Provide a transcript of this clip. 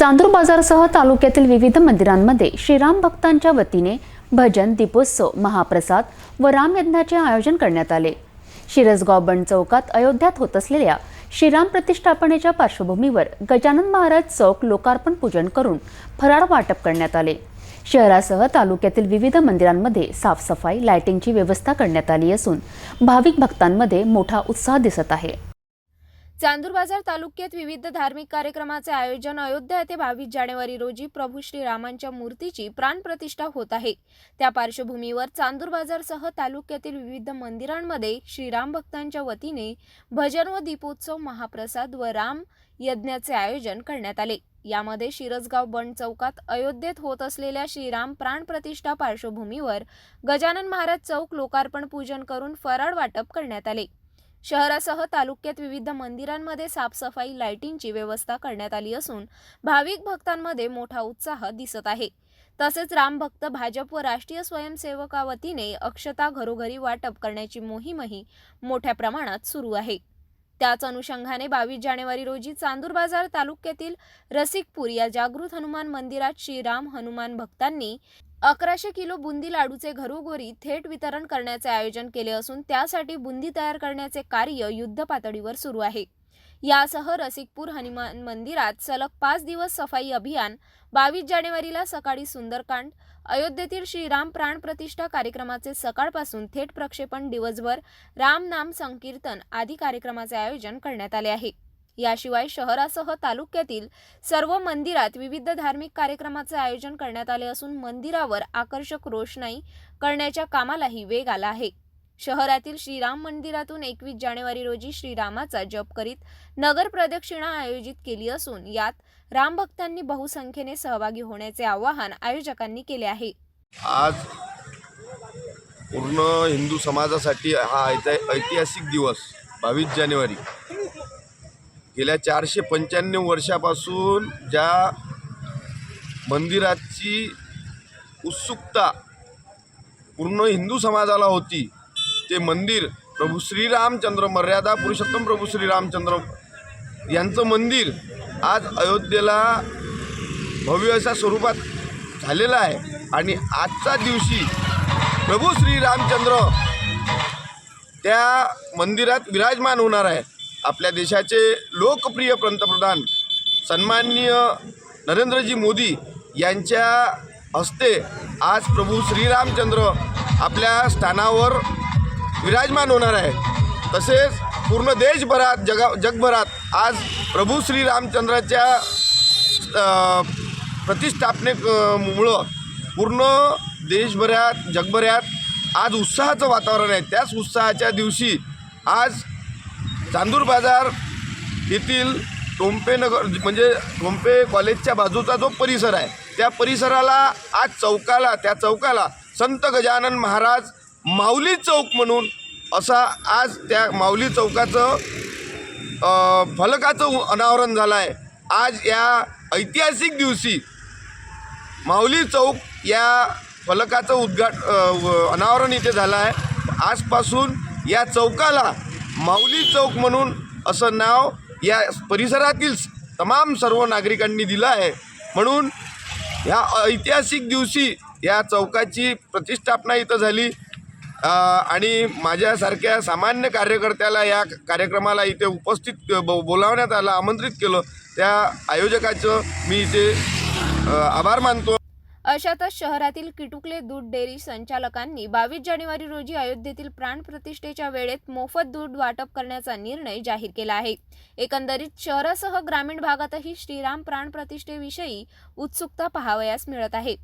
चांदूर बाजारसह तालुक्यातील विविध मंदिरांमध्ये श्रीराम भक्तांच्या वतीने भजन दीपोत्सव महाप्रसाद व रामयज्ञाचे आयोजन करण्यात आले. शिरसगाव बंड चौकात अयोध्यात होत असलेल्या श्रीराम प्रतिष्ठापनेच्या पार्श्वभूमीवर गजानन महाराज चौक लोकार्पण पूजन करून फराळ वाटप करण्यात आले. शहरासह तालुक्यातील विविध मंदिरांमध्ये साफसफाई लायटिंगची व्यवस्था करण्यात आली असून भाविक भक्तांमध्ये मोठा उत्साह दिसत आहे. चांदूरबाजार तालुक्यात विविध धार्मिक कार्यक्रमाचे आयोजन अयोध्या येथे बावीस जानेवारी रोजी प्रभू श्रीरामांच्या मूर्तीची प्राणप्रतिष्ठा होत आहे. त्या पार्श्वभूमीवर चांदूर बाजारसह तालुक्यातील विविध मंदिरांमध्ये श्रीराम भक्तांच्या वतीने भजन व दीपोत्सव महाप्रसाद व राम यज्ञाचे आयोजन करण्यात आले. यामध्ये शिरसगाव बंड चौकात अयोध्येत होत असलेल्या श्रीराम प्राणप्रतिष्ठा पार्श्वभूमीवर गजानन महाराज चौक लोकार्पण पूजन करून फराळ वाटप करण्यात आले. शहरासह तालुक्यात विविध मंदिरांमध्ये साफसफाई लाइटिंगची व्यवस्था करण्यात आली असून भाविक भक्तांमध्ये मोठा उत्साह दिसत आहे. तसेच रामभक्त भाजप व राष्ट्रीय स्वयंसेवका वतीने अक्षता घरोघरी वाटप करण्याची मोहीमही मोठ्या प्रमाणात सुरू आहे. त्याच अनुषंगाने बावीस जानेवारी रोजी चांदूर बाजार तालुक्यातील रसिकपूर या जागृत हनुमान मंदिरात श्रीराम हनुमान भक्तांनी अकराशे किलो बुंदी लाडूचे घरोघरी थेट वितरण करण्याचे आयोजन केले असून त्यासाठी बुंदी तयार करण्याचे कार्य युद्ध पातळीवर सुरू आहे. यासह रसिकपूर हनुमान मंदिरात सलग पाच दिवस सफाई अभियान बावीस जानेवारीला सकाळी सुंदरकांड अयोध्येतील श्रीराम प्राण प्रतिष्ठा कार्यक्रमाचे सकाळपासून थेट प्रक्षेपण दिवसभर राम नाम संकीर्तन आदी कार्यक्रमाचे आयोजन करण्यात आले आहे. याशिवाय शहरासह तालुक्यातील सर्व मंदिरात विविध धार्मिक कार्यक्रमाचे आयोजन करण्यात आले असून मंदिरावर आकर्षक रोषणाई करण्याच्या कामालाही वेग आला आहे. शहरातील श्रीराम मंदिरातून एकवीस जानेवारी रोजी श्रीरामाचा जप करीत नगर प्रदक्षिणा आयोजित केली असून यात रामभक्तांनी बहुसंख्येने सहभागी होण्याचे आवाहन आयोजकांनी केले आहे. आज पूर्ण हिंदू समाजासाठी हा ऐतिहासिक दिवस बावीस जानेवारी. गेल्या चारशे पंच्याण्णव वर्षापासून ज्या मंदिराची उत्सुकता पूर्ण हिंदू समाजाला होती ते मंदिर प्रभू श्रीरामचंद्र मर्यादा पुरुषोत्तम प्रभू श्रीरामचंद्र यांचं मंदिर आज अयोध्येला भव्य अशा स्वरूपात झालेलं आहे. आणि आजच्या दिवशी प्रभू श्रीरामचंद्र त्या मंदिरात विराजमान होणार आहे. आपल्या देशाचे लोकप्रिय पंतप्रधान सन्माननीय नरेंद्रजी मोदी यांच्या हस्ते आज प्रभू श्रीरामचंद्र आपल्या स्थानावर विराजमान होणार आहे. तसेच पूर्ण देशभरात जगा जगभरात आज प्रभू श्रीरामचंद्राच्या प्रतिष्ठापने प्रतिष्ठापनेमुळं पूर्ण देशभरात जगभरात आज उत्साहाचं वातावरण आहे. त्याच उत्साहाच्या दिवशी आज चांदूर बाजार येथील टोंपेनगर म्हणजे टोंपे कॉलेजच्या बाजूचा जो परिसर आहे त्या परिसराला आज चौकाला त्या चौकाला संत गजानन महाराज माऊली चौक म्हणून असा आज त्या माऊली चौकाचं फलकाचं अनावरण झालं आहे आज या ऐतिहासिक दिवशी माऊली चौक या फलकाचं उद्घाट अनावरण इथे झालं आहे आजपासून या चौकाला माऊली चौक म्हणून असं नाव या परिसरातील तमाम सर्व नागरिकांनी दिलं आहे. म्हणून ह्या ऐतिहासिक दिवशी या चौकाची प्रतिष्ठापना इथं झाली. आणि माझ्यासारख्या सामान्य कार्यकर्त्याला या कार्यक्रमाला इथे उपस्थित बोलावण्यात आलं आमंत्रित केलं. त्या आयोजकाचं मी इथे आभार मानतो. अशातच शहरातील किटुकले दूध डेअरी संचालकांनी बावीस जानेवारी रोजी अयोध्येतील प्राणप्रतिष्ठेच्या वेळेत मोफत दूध वाटप करण्याचा निर्णय जाहीर केला आहे. एकंदरीत शहरासह ग्रामीण भागातही श्रीराम प्राणप्रतिष्ठेविषयी उत्सुकता पाहावयास मिळत आहे.